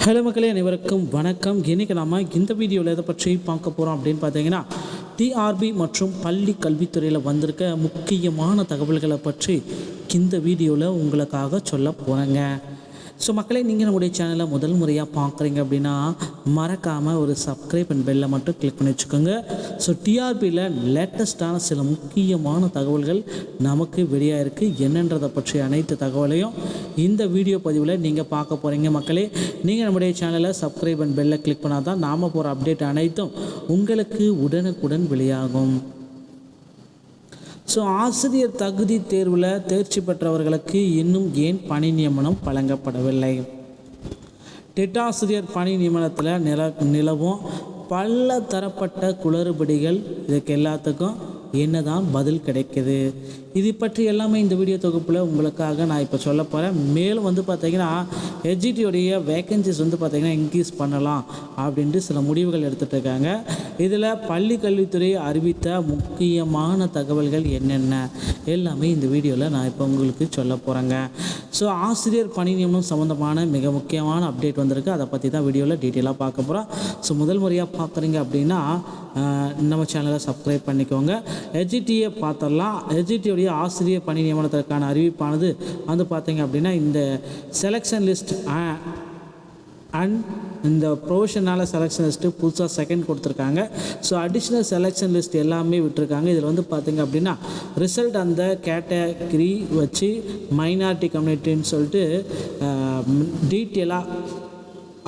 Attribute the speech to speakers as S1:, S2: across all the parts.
S1: Hello மக்களே அனைவருக்கும் வணக்கம். இன்றைக்கி நம்ம இந்த வீடியோவில் எதை பற்றி பார்க்க போகிறோம் அப்படின்னு பார்த்தீங்கன்னா டிஆர்பி மற்றும் பள்ளி கல்வித்துறையில் வந்திருக்க முக்கியமான தகவல்களை பற்றி இந்த வீடியோவில் உங்களுக்காக சொல்ல போகிறேங்க ஸோ மக்களே நீங்கள் நம்முடைய சேனலை முதல் முறையாக பார்க்குறீங்க அப்படின்னா மறக்காமல் ஒரு சப்ஸ்கிரைப் அண்ட் பெல்லை மட்டும் கிளிக் பண்ணி வச்சுக்கோங்க. ஸோ டிஆர்பியில் லேட்டஸ்ட்டான சில முக்கியமான தகவல்கள் நமக்கு வெளியாக இருக்குது என்னன்றதை பற்றிய அனைத்து தகவலையும் இந்த வீடியோ பதிவில் நீங்கள் பார்க்க போகிறீங்க மக்களே. நீங்கள் நம்முடைய சேனலை சப்ஸ்கிரைப் அண்ட் பெல்லை கிளிக் பண்ணால் தான் நாம் போகிற அப்டேட் அனைத்தும் உங்களுக்கு உடனுக்குடன் வெளியாகும். ஸோ ஆசிரியர் தகுதி தேர்வில் தேர்ச்சி பெற்றவர்களுக்கு இன்னும் ஏன் பணி நியமனம் வழங்கப்படவில்லை? டெட் ஆசிரியர் பணி நியமனத்தில் நில நிலவும் பல தரப்பட்ட குளறுபடிகள் இதுக்கு எல்லாத்துக்கும் என்னதான் பதில் கிடைக்குது? இது பற்றி எல்லாமே இந்த வீடியோ தொகுப்பில் உங்களுக்காக நான் இப்போ சொல்ல போகிறேன் மேலும் வந்து பார்த்தீங்கன்னா எஜிடியோடைய வேகன்சிஸ் வந்து பார்த்தீங்கன்னா இன்க்ரீஸ் பண்ணலாம் அப்படின்ட்டு சில முடிவுகள் எடுத்துகிட்டு இருக்காங்க. இதில் பள்ளி கல்வித்துறை அறிவித்த முக்கியமான தகவல்கள் என்னென்ன? எல்லாமே இந்த வீடியோவில் நான் இப்போ உங்களுக்கு சொல்ல போகிறேங்க ஸோ ஆசிரியர் பணி நியமனம் சம்மந்தமான மிக முக்கியமான அப்டேட் வந்திருக்கு. அதை பற்றி தான் வீடியோவில் டீட்டெயிலாக பார்க்க போகிறோம் ஸோ முதல் முறையாக பார்க்குறீங்க அப்படின்னா நம்ம சேனலை சப்ஸ்கிரைப் பண்ணிக்கோங்க. ஹெச்ஜிடியை பார்த்துடலாம் ஹெச்ஜிடியோட எஜிடியோடைய ஆசிரியர் பணி நியமனத்திற்கான அறிவிப்பானது. வந்து பார்த்தீங்க அப்படின்னா இந்த செலெக்ஷன் லிஸ்ட் அண்ட் இந்த ப்ரொஃபஷனல் செலெக்ஷன் லிஸ்ட்டு புதுசாக செகண்ட் கொடுத்துருக்காங்க. ஸோ அடிஷ்னல் செலெக்ஷன் லிஸ்ட் எல்லாமே விட்டுருக்காங்க. இதில் வந்து பார்த்தீங்க அப்படின்னா ரிசல்ட் அந்த கேட்டகரி வச்சு மைனாரிட்டி கம்யூனிட்டின்னு சொல்லிட்டு டீட்டெயிலாக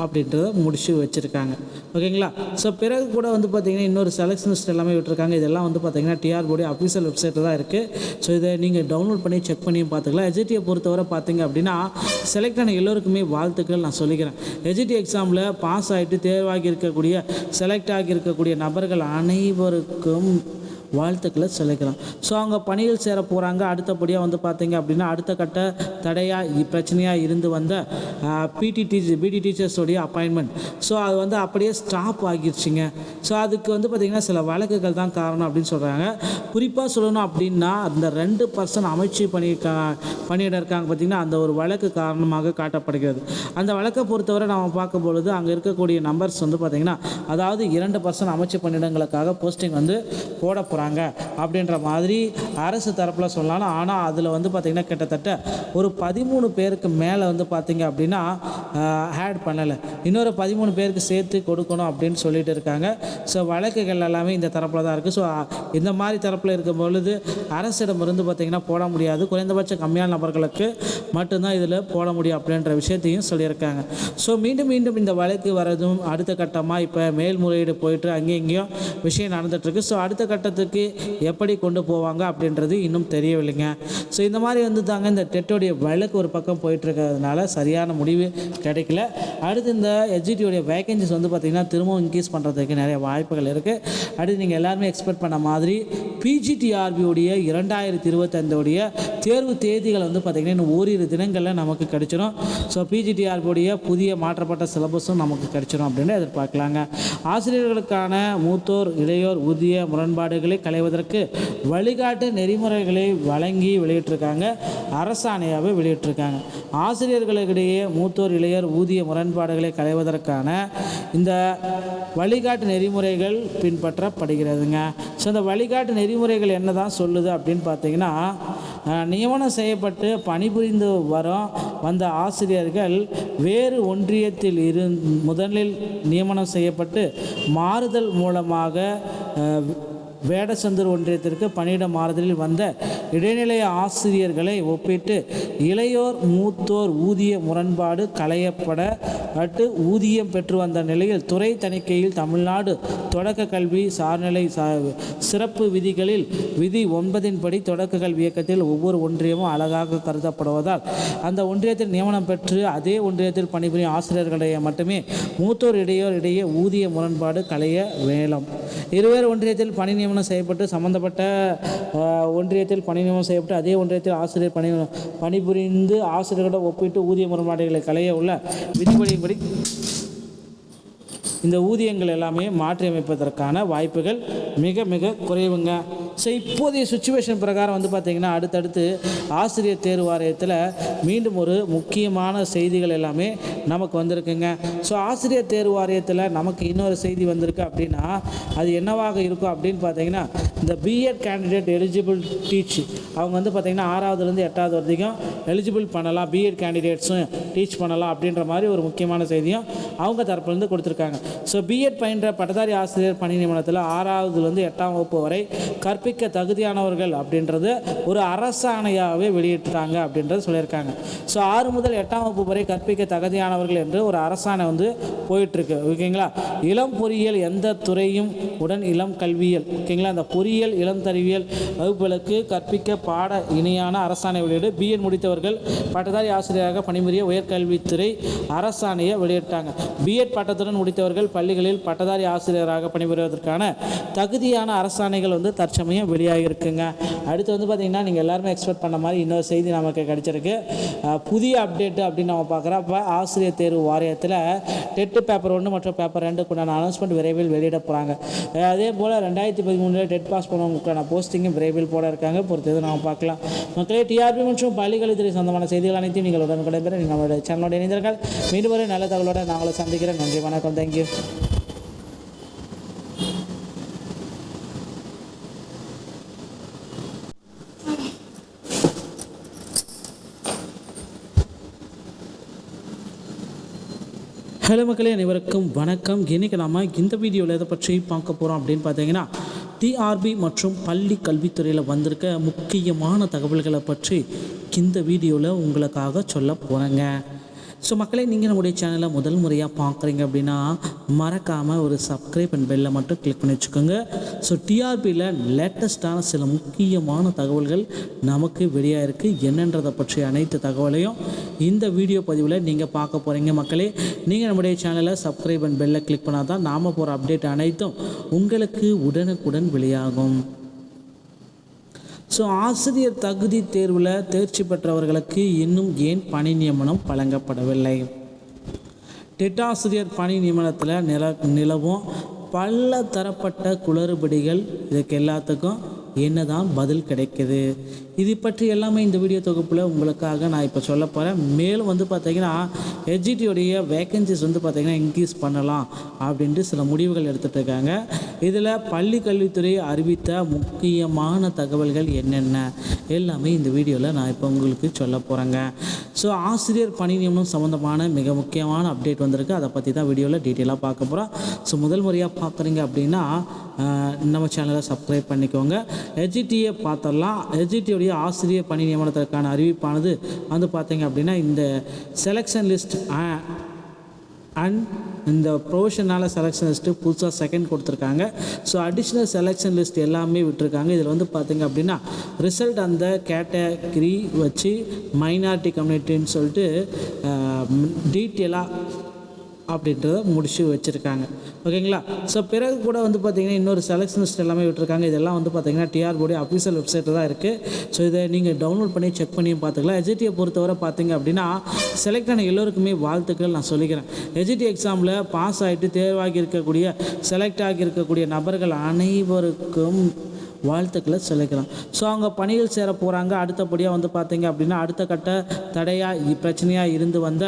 S1: அப்படின்றத முடிச்சு வச்சுருக்காங்க. ஓகேங்களா? ஸோ பிறகு கூட வந்து பார்த்திங்கன்னா இன்னொரு செலெக்ஷன் லிஸ்ட் எல்லாமே விட்டுருக்காங்க. இதெல்லாம் வந்து பார்த்திங்கன்னா டிஆர்போடைய அஃபீஷியல் வெப்சைட்டில் தான் இருக்குது ஸோ இதை நீங்கள் டவுன்லோட் பண்ணி செக் பண்ணியும் பார்த்துக்கலாம். எஜிடியை பொறுத்தவரை பார்த்தீங்க அப்படின்னா செலக்ட் ஆன எல்லோருக்குமே வாழ்த்துக்கள் நான் சொல்லிக்கிறேன். எஜிடி எக்ஸாமில் பாஸ் ஆகிட்டு தேர்வாகி இருக்கக்கூடிய செலக்ட் ஆகி இருக்கக்கூடிய நபர்கள் அனைவருக்கும் வாழ்த்துக்களை சொல்லிக்கலாம். ஸோ அவங்க பணியில் சேர போகிறாங்க அடுத்தபடியாக வந்து பார்த்தீங்க அப்படின்னா அடுத்த கட்ட தடையாக பிரச்சனையாக இருந்து வந்த பிடி டீச்சர் பிடி டீச்சர்ஸோடைய அப்பாயின்மெண்ட் ஸோ அது வந்து அப்படியே ஸ்டாப் ஆகிருச்சுங்க. ஸோ அதுக்கு வந்து பார்த்திங்கன்னா சில வழக்குகள் தான் காரணம் அப்படின்னு சொல்கிறாங்க குறிப்பாக சொல்லணும் அப்படின்னா அந்த ரெண்டு பர்சன் அமைச்சு பணி பணியிட இருக்காங்க பார்த்திங்கன்னா அந்த ஒரு வழக்கு காரணமாக காட்டப்படுகிறது. அந்த வழக்கை பொறுத்தவரை நம்ம பார்க்கும் பொழுது அங்கே இருக்கக்கூடிய நம்பர்ஸ் வந்து பார்த்திங்கன்னா அதாவது இரண்டு பர்சன் அமைச்சு பணியிடங்களுக்காக போஸ்டிங் வந்து போட போகிறாங்க அப்படின்ற மாதிரி அரசு தரப்பில் சொல்லலாம் ஆனால் அதில் வந்து பார்த்திங்கன்னா கிட்டத்தட்ட ஒரு பதிமூணு பேருக்கு மேலே வந்து பார்த்திங்க அப்படின்னா ஆட் பண்ணலை. இன்னொரு பதிமூணு பேருக்கு சேர்த்து கொடுக்கணும் அப்படின்னு சொல்லிட்டு இருக்காங்க. ஸோ வழக்குகள் எல்லாமே இந்த தரப்பில் தான் இருக்குது ஸோ இந்த மாதிரி தரப்பில் இருக்கும் பொழுது அரசிடமிருந்து பார்த்திங்கன்னா போட முடியாது. குறைந்தபட்ச கம்மியான நபர்களுக்கு மட்டும்தான் இதில் போட முடியும் அப்படின்ற விஷயத்தையும் சொல்லியிருக்காங்க. ஸோ மீண்டும் மீண்டும் இந்த வழக்கு வரதும் அடுத்த கட்டமாக இப்போ மேல்முறையீடு போயிட்டு அங்கேயும் இங்கேயும் விஷயம் நடந்துகிட்ருக்கு ஸோ அடுத்த கட்டத்துக்கு எப்படி கொண்டு போவாங்க அப்படின்றது இன்னும் தெரியவில்லைங்க. ஸோ இந்த மாதிரி வந்து தாங்க இந்த டெட்டோடைய வழக்கு ஒரு பக்கம் போயிட்டு இருக்கிறதுனால சரியான முடிவு கிடைக்கல. அடுத்து இந்த எஜிடியோடைய வேகன்சிஸ் வந்து பார்த்திங்கன்னா திரும்பவும் இன்க்ரீஸ் பண்ணுறதுக்கு நிறைய வாய்ப்புகள் இருக்குது அடுத்து நீங்கள் எல்லாருமே எக்ஸ்பெக்ட் பண்ண மாதிரி பிஜிடிஆர்பியுடைய இரண்டாயிரத்தி இருபத்தைந்தோடைய தேர்வு தேதிகள் வந்து பார்த்திங்கன்னா இன்னும் ஓரிரு தினங்களில் நமக்கு கிடைச்சிடும் ஸோ பிஜிடிஆர்பியுடைய புதிய மாற்றப்பட்ட சிலபஸும் நமக்கு கிடைச்சிடும் அப்படின்னு எதிர்பார்க்கலாங்க. ஆசிரியர்களுக்கான மூத்தோர் இளையோர் ஊதிய முரண்பாடுகளை களைவதற்கு வழிகாட்டு நெறிமுறைகளை வழங்கி வெளியிட்டிருக்காங்க அரசாணையாகவே வெளியிட்டிருக்காங்க. ஆசிரியர்களுக்கிடையே மூத்தோர் இளையர் ஊதிய முரண்பாடுகளை களைவதற்கான இந்த வழிகாட்டு நெறிமுறைகள் பின்பற்றப்படுகிறதுங்க. ஸோ இந்த வழிகாட்டு நெறிமுறைகள் என்ன தான் சொல்லுது அப்படின்னு பார்த்தீங்கன்னா நியமனம் செய்யப்பட்டு பணிபுரிந்து வரும் வந்த ஆசிரியர்கள் வேறு ஒன்றியத்தில் இரு முதலில் நியமனம் செய்யப்பட்டு மாறுதல் மூலமாக வேடசந்தூர் ஒன்றியத்திற்கு பணியிட மாறுதலில் வந்த இடைநிலை ஆசிரியர்களை ஒப்பிட்டு இளையோர் மூத்தோர் ஊதிய முரண்பாடு களையப்பட அட்டு ஊதியம் பெற்று வந்த நிலையில் துறை தணிக்கையில் தமிழ்நாடு தொடக்க கல்வி சார்நிலை சா சிறப்பு விதிகளில் விதி ஒன்பதின்படி தொடக்க கல்வி இயக்கத்தில் ஒவ்வொரு ஒன்றியமும் அழகாக கருதப்படுவதால் அந்த ஒன்றியத்தில் நியமனம் பெற்று அதே ஒன்றியத்தில் பணிபுரியும் ஆசிரியர்களிடையே மட்டுமே மூத்தோர் இடையோர் இடையே ஊதிய முரண்பாடு களைய வேலம் இருவேறு ஒன்றியத்தில் பணி நியமனம் செய்யப்பட்டு சம்பந்தப்பட்ட ஒன்றியத்தில் பணி நியமனம் செய்யப்பட்டு அதே ஒன்றியத்தில் ஆசிரியர் பணி பணிபுரிந்து ஆசிரியர்களிடம் ஒப்பிட்டு ஊதிய முரண்பாடுகளை களைய உள்ள விதிப்படியின்படி இந்த ஊதியங்கள் எல்லாமே மாற்றியமைப்பதற்கான வாய்ப்புகள் மிக மிக குறைவுங்க. ஸோ இப்போதைய சுச்சுவேஷன் பிரகாரம் வந்து பார்த்திங்கன்னா அடுத்தடுத்து ஆசிரியர் தேர்வு வாரியத்தில் மீண்டும் ஒரு முக்கியமான செய்திகள் எல்லாமே நமக்கு வந்திருக்குங்க. ஸோ ஆசிரியர் தேர்வு வாரியத்தில் நமக்கு இன்னொரு செய்தி வந்திருக்கு அப்படின்னா அது என்னவாக இருக்கும் அப்படின்னு பார்த்தீங்கன்னா இந்த பிஎட் கேண்டிடேட் எலிஜிபிள் டீச் அவங்க வந்து பார்த்திங்கன்னா ஆறாவதுலேருந்து எட்டாவது வரைக்கும் எலிஜிபிள் பண்ணலாம். பிஎட் கேண்டிடேட்ஸும் டீச் பண்ணலாம் அப்படின்ற மாதிரி ஒரு முக்கியமான செய்தியும் அவங்க தரப்புலேருந்து கொடுத்துருக்காங்க. ஸோ பிஎட் பயின்ற பட்டதாரி ஆசிரியர் பணி நியமனத்தில் ஆறாவதுலேருந்து எட்டாம் வகுப்பு வரை கற்பிக்க தகுதியானவர்கள் அப்படின்றது ஒரு அரசாணையாகவே வெளியிட்டாங்க அப்படின்றது சொல்லியிருக்காங்க. ஸோ ஆறு முதல் எட்டாம் வகுப்பு வரை கற்பிக்க தகுதியானவர்கள் என்று ஒரு அரசாணை வந்து போயிட்டுருக்கு. ஓகேங்களா இளம் பொறியியல் எந்த துறையும் உடன் இளம் கல்வியியல். ஓகேங்களா அந்த பொறியியல் இளம் தறிவியல் வகுப்புகளுக்கு கற்பிக்க பாட இணையான அரசாணை வெளியீடு. பிஎட் முடித்தவர்கள் பட்டதாரி ஆசிரியராக பணிபுரிய உயர்கல்வித்துறை அரசாணையை வெளியிட்டாங்க. பிஎட் பட்டத்துடன் முடித்தவர்கள் பள்ளிகளில் பட்டதாரி ஆசிரியராக பணிபுரிவதற்கான தகுதியான அரசாணைகள் வந்து தற்சமயம் வெளியாகிருக்குங்க அடுத்து வந்து பார்த்திங்கன்னா நீங்கள் எல்லாருமே எக்ஸ்பெக்ட் பண்ண மாதிரி இன்னொரு செய்தி நமக்கு கிடைச்சிருக்கு. புதிய அப்டேட்டு அப்படின்னு நம்ம பார்க்குறப்ப ஆசிரியர் தேர்வு வாரியத்தில் டெட்டு பேப்பர் ஒன்று மற்றும் பேப்பர் ரெண்டுக்குண்டான அனௌன்ஸ்மெண்ட் விரைவில் வெளியிட போகிறாங்க அதே போல் ரெண்டாயிரத்தி பதிமூணில் டெட் பாஸ் பண்ணவங்களுக்கான போஸ்டிங்கும் விரைவில் போட இருக்காங்க. பொறுத்தது நம்ம பார்க்கலாம். மக்களே டிஆர்பி மற்றும் பள்ளிக்கல்வித்துறை சொந்தமான செய்திகள் அனைத்தையும் நீங்கள் உடனுக்குடன் பெற நீங்கள் நம்மளுடைய சேனலோட இணைந்தீர்கள் மீண்டும் ஒரு நல்ல தகவலோட நாங்களும் சந்திக்கிறேன் நன்றி வணக்கம். தேங்க்யூ ஹலோ மக்களே அனைவருக்கும் வணக்கம். இன்றைக்கி நாம் இந்த வீடியோவில் எதை பற்றி பார்க்க போகிறோம் அப்படின்னு பார்த்தீங்கன்னா டிஆர்பி மற்றும் பள்ளி கல்வித்துறையில் வந்திருக்க முக்கியமான தகவல்களை பற்றி இந்த வீடியோவில் உங்களுக்காக சொல்ல போகிறேங்க ஸோ மக்களே நீங்கள் நம்முடைய சேனலை முதல் முறையாக பார்க்குறீங்க அப்படின்னா மறக்காமல் ஒரு சப்ஸ்கிரைப் அண்ட் பெல்லை மட்டும் கிளிக் பண்ணி வச்சுக்கோங்க. ஸோ டிஆர்பியில் லேட்டஸ்ட்டான சில முக்கியமான தகவல்கள் நமக்கு வெளியாக இருக்குது என்னன்றதை பற்றிய அனைத்து தகவலையும் இந்த வீடியோ பதிவில் நீங்கள் பார்க்க போகிறீங்க மக்களே. நீங்கள் நம்முடைய சேனலை சப்ஸ்கிரைப் அண்ட் பெல்லை கிளிக் பண்ணால் தான் நாம் போகிற அப்டேட் அனைத்தும் உங்களுக்கு உடனுக்குடன் வெளியாகும். ஸோ ஆசிரியர் தகுதி தேர்வில் தேர்ச்சி பெற்றவர்களுக்கு இன்னும் ஏன் பணி நியமனம் வழங்கப்படவில்லை? டெட் பணி நியமனத்தில் நில நிலவும் பல தரப்பட்ட குளறுபடிகள் இதுக்கு எல்லாத்துக்கும் என்னதான் பதில் கிடைக்குது? இது பற்றி எல்லாமே இந்த வீடியோ தொகுப்பில் உங்களுக்காக நான் இப்போ சொல்ல போகிறேன் மேலும் வந்து பார்த்தீங்கன்னா எஜிடியோடைய வேகன்சிஸ் வந்து பார்த்திங்கன்னா இன்க்ரீஸ் பண்ணலாம் அப்படின்ட்டு சில முடிவுகள் எடுத்துகிட்டு இருக்காங்க. இதில் பள்ளி கல்வித்துறை அறிவித்த முக்கியமான தகவல்கள் என்னென்ன? எல்லாமே இந்த வீடியோவில் நான் இப்போ உங்களுக்கு சொல்ல போகிறேங்க ஸோ ஆசிரியர் பணி நியமனம் சம்மந்தமான மிக முக்கியமான அப்டேட் வந்திருக்கு. அதை பற்றி தான் வீடியோவில் டீட்டெயிலாக பார்க்க போகிறோம் ஸோ முதல் முறையாக பார்க்குறீங்க அப்படின்னா நம்ம சேனலை சப்ஸ்கிரைப் பண்ணிக்கோங்க. எஜிடியை பார்த்துடலாம் எஜிடியுடைய ஆசிரியர் பணி நியமனத்திற்கான அறிவிப்பானது வந்து பார்த்தீங்க அப்படின்னா இந்த செலெக்ஷன் லிஸ்ட் அண்ட் இந்த ப்ரொவிஷனால் செலெக்ஷன் லிஸ்ட்டு புதுசாக செகண்ட் கொடுத்துருக்காங்க. ஸோ அடிஷ்னல் செலெக்ஷன் லிஸ்ட் எல்லாமே விட்டுருக்காங்க. இதில் வந்து பார்த்திங்க அப்படின்னா ரிசல்ட் அந்த கேட்டகரி வச்சு மைனாரிட்டி கம்யூனிட்டின்னு சொல்லிட்டு டீட்டெயிலாக அப்படின்றத முடிச்சு வச்சுருக்காங்க. ஓகேங்களா? ஸோ பிறகு கூட வந்து பார்த்திங்கன்னா இன்னொரு செலெக்ஷன் லிஸ்ட் எல்லாமே விட்டுருக்காங்க. இதெல்லாம் வந்து பார்த்திங்கன்னா டிஆர்போடைய அஃபீஷியல் வெப்சைட்டில் தான் இருக்குது ஸோ இதை நீங்கள் டவுன்லோட் பண்ணி செக் பண்ணியும் பார்த்துக்கலாம் எஜிடியை பொறுத்தவரை பார்த்தீங்க அப்படின்னா செலக்ட் ஆன எல்லோருக்குமே வாழ்த்துக்கள் நான் சொல்லிக்கிறேன். எஜிடி எக்ஸாமில் பாஸ் ஆகிட்டு தேர்வாகி இருக்கக்கூடிய செலக்ட் ஆகி இருக்கக்கூடிய நபர்கள் அனைவருக்கும் வாழ்த்துக்களை சொல்லிக்கலாம். ஸோ அவங்க பணியில் சேர போகிறாங்க அடுத்தபடியாக வந்து பார்த்தீங்க அப்படின்னா அடுத்த கட்ட தடையாக பிரச்சனையாக இருந்து வந்த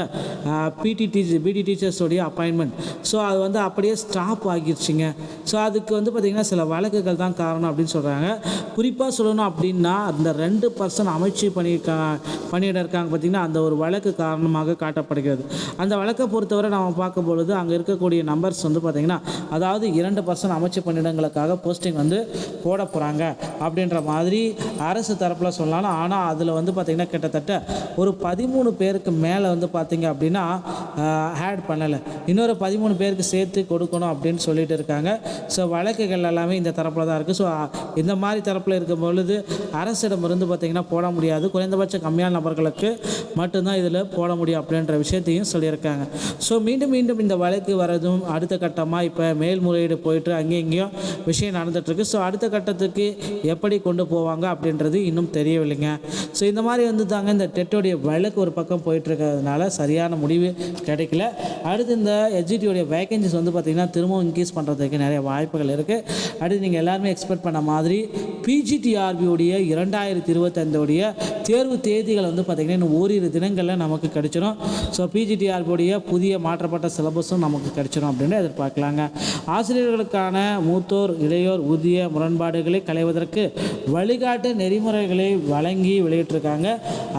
S1: பிடி டீச்சர் பிடி டீச்சர்ஸோடைய அப்பாயின்மெண்ட் ஸோ அது வந்து அப்படியே ஸ்டாப் ஆகிடுச்சிங்க ஸோ அதுக்கு வந்து பார்த்திங்கன்னா சில வழக்குகள் தான் காரணம் அப்படின்னு சொல்கிறாங்க குறிப்பாக சொல்லணும் அப்படின்னா அந்த ரெண்டு பர்சன் அமைச்சு பண்ணியிருக்கா பணியிட இருக்காங்க பார்த்திங்கன்னா அந்த ஒரு வழக்கு காரணமாக காட்டப்படுகிறது. அந்த வழக்கை பொறுத்தவரை நம்ம பார்க்கும் பொழுது அங்கே இருக்கக்கூடிய நம்பர்ஸ் வந்து பார்த்திங்கன்னா அதாவது இரண்டு பர்சன் அமைச்சு பணியிடங்களுக்காக போஸ்டிங் வந்து போட போகிறாங்க அப்படின்ற மாதிரி அரசு தரப்பில் சொல்லலாம். ஆனால் அதில் வந்து பார்த்திங்கன்னா கிட்டத்தட்ட ஒரு பதிமூணு பேருக்கு மேலே வந்து பார்த்திங்க அப்படின்னா ஆட் பண்ணலை. இன்னொரு பதிமூணு பேருக்கு சேர்த்து கொடுக்கணும் அப்படின்னு சொல்லிட்டு இருக்காங்க. ஸோ வழக்குகள் எல்லாமே இந்த தரப்பில் தான் இருக்குது ஸோ இந்த மாதிரி தரப்பில் இருக்கும் பொழுது அரசிடமிருந்து பார்த்திங்கன்னா போட முடியாது. குறைந்தபட்ச கம்மியான நபர்களுக்கு மட்டும்தான் இதில் போட முடியும் அப்படின்ற விஷயத்தையும் சொல்லியிருக்காங்க. ஸோ மீண்டும் மீண்டும் இந்த வழக்கு வரதும் அடுத்த கட்டமாக இப்போ மேல்முறையீடு போயிட்டு அங்கேயும் இங்கேயும் விஷயம் நடந்துகிட்ருக்கு ஸோ அடுத்த கட்டத்துக்கு நோக்கி எப்படி கொண்டு போவாங்க அப்படின்றது இன்னும் தெரியவில்லைங்க. ஸோ இந்த மாதிரி வந்து தாங்க இந்த டெட்டோடைய வழக்கு ஒரு பக்கம் போயிட்டுருக்கிறதுனால சரியான முடிவு கிடைக்கல. அடுத்து இந்த எஸ்ஜிடியோடைய வேகன்சிஸ் வந்து பார்த்திங்கன்னா திரும்பவும் இன்க்ரீஸ் பண்ணுறதுக்கு நிறைய வாய்ப்புகள் இருக்குது அடுத்து நீங்கள் எல்லாருமே எக்ஸ்பெக்ட் பண்ண மாதிரி பிஜிடிஆர்பியோடைய இரண்டாயிரத்தி இருபத்தஞ்சோடைய தேர்வு தேதிகள் வந்து பார்த்திங்கன்னா இன்னும் ஓரிரு தினங்களில் நமக்கு கிடைச்சிடும் ஸோ பிஜிடிஆர்பியோடைய புதிய மாற்றப்பட்ட சிலபஸும் நமக்கு கிடைச்சிடும் அப்படின்னு எதிர்பார்க்கலாங்க. ஆசிரியர்களுக்கான மூத்தோர் இளையோர் ஊதிய முரண்பாடுகளை களைவதற்கு வழிகாட்டு நெறிமுறைகளை வழங்கி வெளியிட்டிருக்காங்க.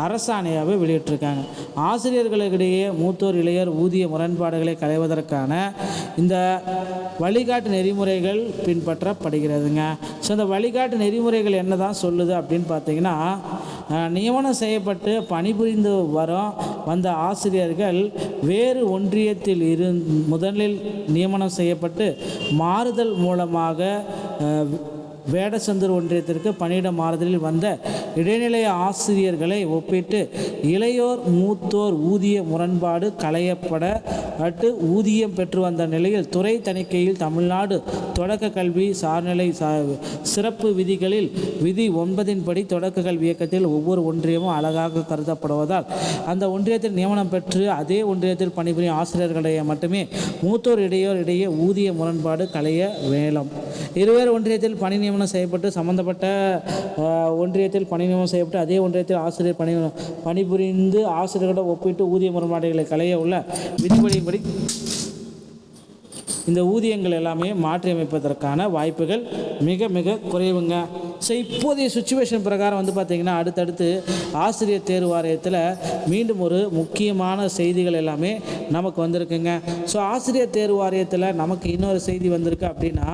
S1: அரசாணையாகவே வெளியிட்டிருக்காங்க. ஆசிரியர்களுக்கிடையே மூத்தோர் இளையர் ஊதிய முரண்பாடுகளை களைவதற்கான இந்த வழிகாட்டு நெறிமுறைகள் பின்பற்றப்படுகிறதுங்க. ஸோ இந்த வழிகாட்டு நெறிமுறைகள் என்ன தான் சொல்லுது அப்படின்னு பார்த்தீங்கன்னா நியமனம் செய்யப்பட்டு பணிபுரிந்து வரும் வந்த ஆசிரியர்கள் வேறு ஒன்றியத்தில் இரு முதலில் நியமனம் செய்யப்பட்டு மாறுதல் மூலமாக வேடசந்தூர் ஒன்றியத்திற்கு பணியிட மாறுதலில் வந்த இடைநிலை ஆசிரியர்களை ஒப்பிட்டு இளையோர் மூத்தோர் ஊதிய முரண்பாடு களையப்பட அட்டு ஊதியம் பெற்று வந்த நிலையில் துறை தணிக்கையில் தமிழ்நாடு தொடக்க கல்வி சார்நிலை சிறப்பு விதிகளில் விதி ஒன்பதின்படி தொடக்க கல்வி இயக்கத்தில் ஒவ்வொரு ஒன்றியமும் அழகாக கருதப்படுவதால் அந்த ஒன்றியத்தில் நியமனம் பெற்று அதே ஒன்றியத்தில் பணிபுரியும் ஆசிரியர்களிடையே மட்டுமே மூத்தோர் இடையோர் இடையே ஊதிய முரண்பாடு களைய வேலம். இருவேறு ஒன்றியத்தில் பணி நியமனம் செய்யப்பட்டு சம்பந்தப்பட்ட ஒன்றியத்தில் பணி பணிநியமனம் செய்யப்பட்டு அதே ஒன்றியத்தில் ஆசிரியர் பணி பணிபுரிந்து ஆசிரியர்களிடம் ஒப்பிட்டு ஊதிய முரண்பாடுகளை களைய உள்ள விதிப்படிப்படி இந்த ஊதியங்கள் எல்லாமே மாற்றியமைப்பதற்கான வாய்ப்புகள் மிக மிக குறைவுங்க. ஸோ இப்போதைய சுச்சுவேஷன் பிரகாரம் வந்து பார்த்திங்கன்னா அடுத்தடுத்து ஆசிரியர் தேர்வு வாரியத்தில் மீண்டும் ஒரு முக்கியமான செய்திகள் எல்லாமே நமக்கு வந்திருக்குங்க. ஸோ ஆசிரியர் தேர்வு வாரியத்தில் நமக்கு இன்னொரு செய்தி வந்திருக்கு அப்படின்னா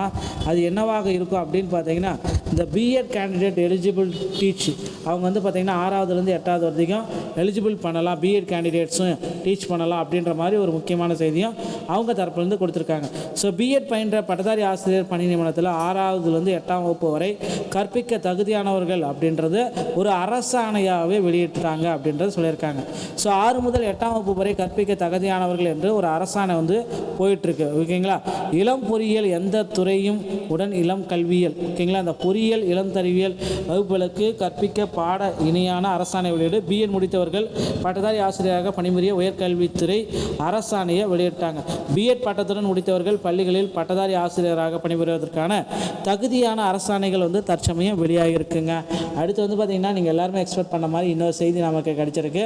S1: அது என்னவாக இருக்கும் அப்படின்னு பார்த்தீங்கன்னா இந்த பிஎட் கேண்டிடேட் எலிஜிபிள் டீச் அவங்க வந்து பார்த்திங்கன்னா ஆறாவதுலேருந்து எட்டாவது வரைக்கும் எலிஜிபிள் பண்ணலாம். பிஎட் கேண்டிடேட்ஸும் டீச் பண்ணலாம் அப்படின்ற மாதிரி ஒரு முக்கியமான செய்தியும் அவங்க தரப்புலேருந்து கொடுத்துருக்காங்க. ஸோ பிஎட் பயின்ற பட்டதாரி ஆசிரியர் பணி நியமனத்தில் ஆறாவதுலேருந்து எட்டாம் வகுப்பு வரை கற்பிக்க தகுதியானவர்கள் அப்படின்றது ஒரு அரசாணையாகவே வெளியிட்டுறாங்க அப்படின்றது சொல்லியிருக்காங்க. ஸோ ஆறு முதல் எட்டாம் வகுப்பு வரை கற்பிக்க தகுதியானவர்கள் என்று ஒரு அரசாணை வந்து போயிட்டுருக்கு. ஓகேங்களா? இளம் பொறியியல் எந்த துறையும் உடன் இளம் கல்வியியல். ஓகேங்களா? அந்த பொறியியல் இளம் தறிவியல் வகுப்புகளுக்கு கற்பிக்க பாட இணையான அரசாணை வெளியீடு. பிஎட் முடித்தவர்கள் பட்டதாரி ஆசிரியராக பணிபுரிய உயர்கல்வித்துறை அரசாணையை வெளியிட்டாங்க. பிஎட் பட்டத்துடன் முடித்தவர்கள் பள்ளிகளில் பட்டதாரி ஆசிரியராக பணிபுரிவதற்கான தகுதியான அரசாணைகள் வந்து தற்சமயம் வெளியாகிருக்குங்க அடுத்து வந்து பார்த்திங்கன்னா நீங்கள் எல்லாருமே எக்ஸ்பெக்ட் பண்ண மாதிரி இன்னொரு செய்தி நமக்கு கிடச்சிருக்கு.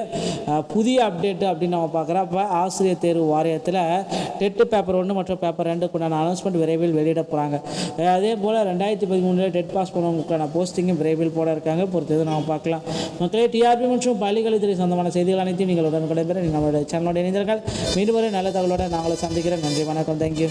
S1: புதிய அப்டேட்டு அப்படின்னு நம்ம பார்க்குறப்ப ஆசிரியர் தேர்வு வாரியத்தில் டெட்டு பேப்பர் ஒன்று மற்றும் பேப்பர் ரெண்டுக்குண்டான அனௌன்ஸ்மெண்ட் விரைவில் வெளியிட போகிறாங்க அதே போல் ரெண்டாயிரத்தி பதிமூணில் டெட் பாஸ் பண்ணவங்களுக்கான போஸ்டிங்கும் விரைவில் போட இருக்காங்க. பொறுத்தது நம்ம பார்க்கலாம். மக்களே டிஆர்பி மற்றும் பள்ளிக்கல்வித்துறை சொந்தமான செய்திகள் அனைத்தையும் நீங்கள் உடனுக்குடன் பெற நீங்கள் நம்மளுடைய சேனலோட இணைந்தீர்கள் மீண்டும் ஒரு நல்ல தகவலோட நாங்களும் சந்திக்கிறேன் நன்றி வணக்கம். தேங்க்யூ